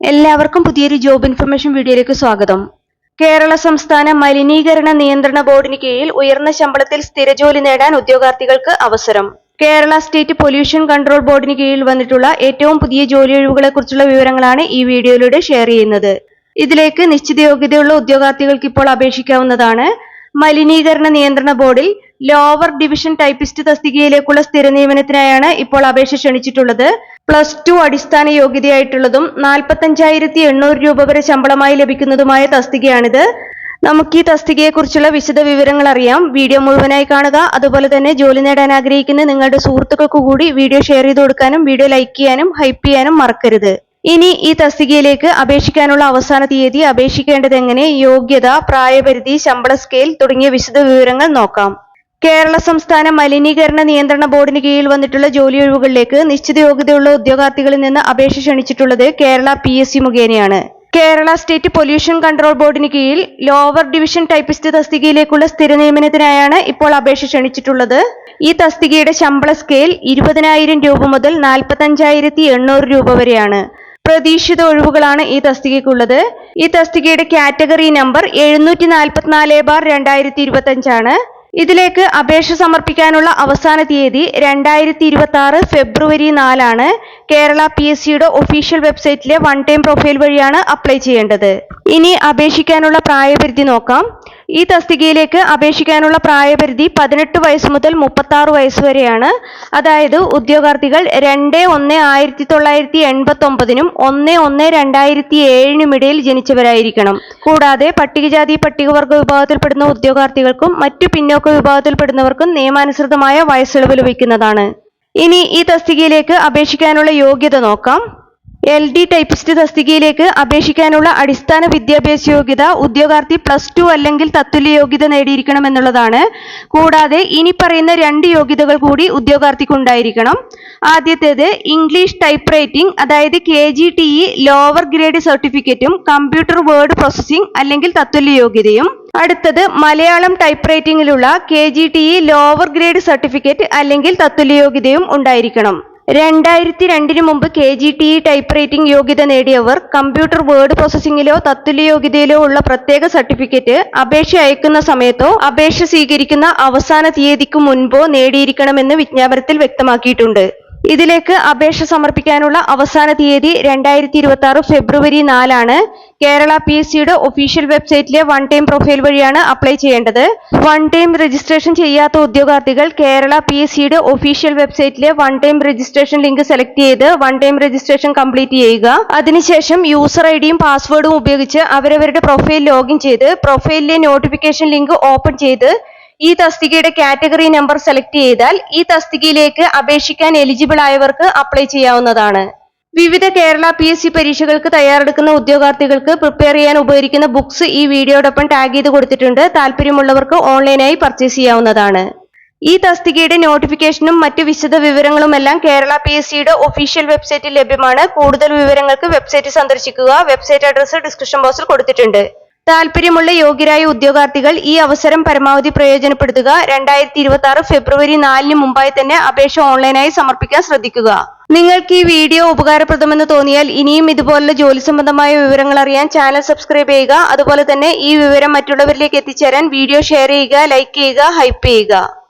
എല്ലാവർക്കും പുതിയൊരു job information വീഡിയോയിലേക്ക് സ്വാഗതം. കേരള സംസ്ഥാന മലിനീകരണ നിയന്ത്രണ ബോർഡിന് കീഴിൽ ഉയർന്ന ശമ്പളത്തിൽ സ്ഥിരജോലി നേടാൻ ഉദ്യോഗാർത്ഥികൾക്ക് അവസരം. കേരള സ്റ്റേറ്റ് പൊല്യൂഷൻ കൺട്രോൾ ബോർഡിന് കീഴിൽ വന്നിട്ടുള്ള ഏറ്റവും പുതിയ ജോലി ഒഴിവുകളെ കുറിച്ചുള്ള വിവരങ്ങളാണ് ഈ വീഡിയോയിലൂടെ ഷെയർ ചെയ്യുന്നത്. ഇതിലേക്ക് നിശ്ചിത യോഗ്യതയുള്ള ഉദ്യോഗാർത്ഥികൾക്ക് ഇപ്പോൾ അപേക്ഷിക്കാവുന്നതാണ്. മലിനീകരണ നിയന്ത്രണ ബോർഡിൽ ലോവർ ഡിവിഷൻ ടൈപ്പിസ്റ്റ് തസ്തികയിലേക്കുള്ള സ്ഥിര നിയമനത്തിനായാണ് ഇപ്പോൾ അപേക്ഷ ക്ഷണിച്ചിട്ടുള്ളത്. പ്ലസ് ടു അടിസ്ഥാന യോഗ്യതയായിട്ടുള്ളതും നാൽപ്പത്തഞ്ചായിരത്തി എണ്ണൂറ് രൂപ വരെ ശമ്പളമായി ലഭിക്കുന്നതുമായ തസ്തികയാണിത്. നമുക്ക് ഈ തസ്തികയെക്കുറിച്ചുള്ള വിശദ വിവരങ്ങൾ അറിയാം. വീഡിയോ മുഴുവനായി കാണുക. അതുപോലെ തന്നെ ജോലി നേടാൻ ആഗ്രഹിക്കുന്ന നിങ്ങളുടെ സുഹൃത്തുക്കൾക്ക് കൂടി വീഡിയോ ഷെയർ ചെയ്ത് കൊടുക്കാനും വീഡിയോ ലൈക്ക് ചെയ്യാനും ഹൈപ്പ് ചെയ്യാനും മറക്കരുത്. ഇനി ഈ തസ്തികയിലേക്ക് അപേക്ഷിക്കാനുള്ള അവസാന തീയതി അപേക്ഷിക്കേണ്ടത് എങ്ങനെ? യോഗ്യത പ്രായപരിധി ശമ്പള സ്കെയിൽ തുടങ്ങിയ വിശദ വിവരങ്ങൾ നോക്കാം. കേരള സംസ്ഥാന മലിനീകരണ നിയന്ത്രണ ബോർഡിന് കീഴിൽ വന്നിട്ടുള്ള ജോലി ഒഴിവുകളിലേക്ക് നിശ്ചിത യോഗ്യതയുള്ള ഉദ്യോഗാർത്ഥികളിൽ നിന്ന് അപേക്ഷ ക്ഷണിച്ചിട്ടുള്ളത് കേരള പി എസ് സി മുഖേനയാണ്. കേരള സ്റ്റേറ്റ് പൊല്യൂഷൻ കൺട്രോൾ ബോർഡിന് കീഴിൽ ലോവർ ഡിവിഷൻ ടൈപ്പിസ്റ്റ് തസ്തികയിലേക്കുള്ള സ്ഥിര നിയമനത്തിനായാണ് ഇപ്പോൾ അപേക്ഷ ക്ഷണിച്ചിട്ടുള്ളത്. ഈ തസ്തികയുടെ ശമ്പള സ്കെയിൽ ഇരുപതിനായിരം രൂപ മുതൽ നാൽപ്പത്തഞ്ചായിരത്തി എണ്ണൂറ് രൂപ വരെയാണ്. പ്രതീക്ഷിത ഒഴിവുകളാണ് ഈ തസ്തികയ്ക്കുള്ളത്. ഈ തസ്തികയുടെ കാറ്റഗറി നമ്പർ എഴുന്നൂറ്റി നാൽപ്പത്തിനാല് ബാർ രണ്ടായിരത്തി ഇരുപത്തി അഞ്ചാണ് ഇതിലേക്ക് അപേക്ഷ സമർപ്പിക്കാനുള്ള അവസാന തീയതി രണ്ടായിരത്തി ഇരുപത്തി ആറ് ഫെബ്രുവരി നാലാണ്. കേരള പി എസ് സിയുടെ ഒഫീഷ്യൽ വെബ്സൈറ്റിലെ വൺ ടൈം പ്രൊഫൈൽ വഴിയാണ് അപ്ലൈ ചെയ്യേണ്ടത്. ഇനി അപേക്ഷിക്കാനുള്ള പ്രായപരിധി നോക്കാം. ഈ തസ്തികയിലേക്ക് അപേക്ഷിക്കാനുള്ള പ്രായപരിധി പതിനെട്ട് വയസ്സ് മുതൽ മുപ്പത്തി ആറ് വയസ്സ് വരെയാണ്. അതായത് ഉദ്യോഗാർത്ഥികൾ രണ്ട് ഒന്ന് ആയിരത്തി തൊള്ളായിരത്തി എൺപത്തി ഒമ്പതിനും ഒന്ന് ഒന്ന് രണ്ടായിരത്തി ഏഴിനും ഇടയിൽ ജനിച്ചവരായിരിക്കണം. കൂടാതെ പട്ടികജാതി പട്ടികവർഗ വിഭാഗത്തിൽപ്പെടുന്ന ഉദ്യോഗാർത്ഥികൾക്കും മറ്റു പിന്നോക്ക വിഭാഗത്തിൽപ്പെടുന്നവർക്കും നിയമാനുസൃതമായ വയസ്സിളവ് ലഭിക്കുന്നതാണ്. ഇനി ഈ തസ്തികയിലേക്ക് അപേക്ഷിക്കാനുള്ള യോഗ്യത നോക്കാം. എൽ ഡി ടൈപ്പിസ്റ്റ് തസ്തികയിലേക്ക് അപേക്ഷിക്കാനുള്ള അടിസ്ഥാന വിദ്യാഭ്യാസ യോഗ്യത ഉദ്യോഗാർത്ഥി പ്ലസ് ടു അല്ലെങ്കിൽ തത്തുല്യ യോഗ്യത നേടിയിരിക്കണം എന്നുള്ളതാണ് കൂടാതെ ഇനി പറയുന്ന രണ്ട് യോഗ്യതകൾ കൂടി ഉദ്യോഗാർത്ഥിക്ക് ഉണ്ടായിരിക്കണം ആദ്യത്തേത് ഇംഗ്ലീഷ് ടൈപ്പ് റൈറ്റിംഗ് അതായത് K G T E lower grade സർട്ടിഫിക്കറ്റും കമ്പ്യൂട്ടർ വേർഡ് പ്രോസസ്സിംഗ് അല്ലെങ്കിൽ തത്തുല്യ യോഗ്യതയും. അടുത്തത് Malayalam type റൈറ്റിംഗിലുള്ള K G T E lower grade certificate അല്ലെങ്കിൽ തത്തുല്യ യോഗ്യതയും ഉണ്ടായിരിക്കണം. രണ്ടായിരത്തി രണ്ടിന് മുമ്പ് K G T E type writing യോഗ്യത നേടിയവർ കമ്പ്യൂട്ടർ വേർഡ് പ്രോസസ്സിംഗിലോ തത്തുല്യ യോഗ്യതയിലോ ഉള്ള പ്രത്യേക സർട്ടിഫിക്കറ്റ് അപേക്ഷ അയക്കുന്ന സമയത്തോ അപേക്ഷ സ്വീകരിക്കുന്ന അവസാന തീയതിക്കു മുൻപോ നേടിയിരിക്കണമെന്ന് വിജ്ഞാപനത്തിൽ വ്യക്തമാക്കിയിട്ടുണ്ട്. ഇതിലേക്ക് അപേക്ഷ സമർപ്പിക്കാനുള്ള അവസാന തീയതി രണ്ടായിരത്തി ഇരുപത്തി ആറ് ഫെബ്രുവരി നാലാണ്. കേരള പി എസ് സിയുടെ ഒഫീഷ്യൽ വെബ്സൈറ്റിലെ വൺ ടൈം പ്രൊഫൈൽ വഴിയാണ് അപ്ലൈ ചെയ്യേണ്ടത്. വൺ ടൈം രജിസ്ട്രേഷൻ ചെയ്യാത്ത ഉദ്യോഗാർത്ഥികൾ കേരള പി എസ് സിയുടെ official വെബ്സൈറ്റിലെ one time registration link select ചെയ്ത് വൺ ടൈം രജിസ്ട്രേഷൻ കംപ്ലീറ്റ് ചെയ്യുക. അതിനുശേഷം യൂസർ ഐ ഡിയും പാസ്വേഡും ഉപയോഗിച്ച് അവരവരുടെ പ്രൊഫൈൽ ലോഗിൻ ചെയ്ത് പ്രൊഫൈലിലെ നോട്ടിഫിക്കേഷൻ ലിങ്ക് ഓപ്പൺ ചെയ്ത് ഈ തസ്തികയുടെ കാറ്റഗറി നമ്പർ സെലക്ട് ചെയ്താൽ ഈ തസ്തികയിലേക്ക് അപേക്ഷിക്കാൻ എലിജിബിൾ ആയവർക്ക് അപ്ലൈ ചെയ്യാവുന്നതാണ്. വിവിധ കേരള പി എസ് സി പരീക്ഷകൾക്ക് തയ്യാറെടുക്കുന്ന ഉദ്യോഗാർത്ഥികൾക്ക് പ്രിപ്പയർ ചെയ്യാൻ ഉപകരിക്കുന്ന ബുക്സ് ഈ വീഡിയോടൊപ്പം ടാഗ് ചെയ്ത് കൊടുത്തിട്ടുണ്ട്. താല്പര്യമുള്ളവർക്ക് ഓൺലൈനായി പർച്ചേസ് ചെയ്യാവുന്നതാണ്. ഈ തസ്തികയുടെ നോട്ടിഫിക്കേഷനും മറ്റ് വിശദ വിവരങ്ങളുമെല്ലാം കേരള പി എസ് സിയുടെ ഒഫീഷ്യൽ വെബ്സൈറ്റിൽ ലഭ്യമാണ്. കൂടുതൽ വിവരങ്ങൾക്ക് വെബ്സൈറ്റ് സന്ദർശിക്കുക. വെബ്സൈറ്റ് അഡ്രസ് ഡിസ്ക്രിപ്ഷൻ ബോക്സിൽ കൊടുത്തിട്ടുണ്ട്. താല്പര്യമുള്ള യോഗ്യരായ ഉദ്യോഗാർത്ഥികൾ ഈ അവസരം പരമാവധി പ്രയോജനപ്പെടുത്തുക. രണ്ടായിരത്തി ഇരുപത്തി ആറ് ഫെബ്രുവരി നാലിന് മുമ്പായി തന്നെ അപേക്ഷ ഓൺലൈനായി സമർപ്പിക്കാൻ ശ്രദ്ധിക്കുക. നിങ്ങൾക്ക് ഈ വീഡിയോ ഉപകാരപ്രദമെന്ന് തോന്നിയാൽ ഇനിയും ഇതുപോലുള്ള ജോലി സംബന്ധമായ വിവരങ്ങൾ അറിയാൻ ചാനൽ സബ്സ്ക്രൈബ് ചെയ്യുക. അതുപോലെ തന്നെ ഈ വിവരം മറ്റുള്ളവരിലേക്ക് എത്തിച്ചേരാൻ വീഡിയോ ഷെയർ ചെയ്യുക ലൈക്ക് ചെയ്യുക ഹൈപ്പ് ചെയ്യുക.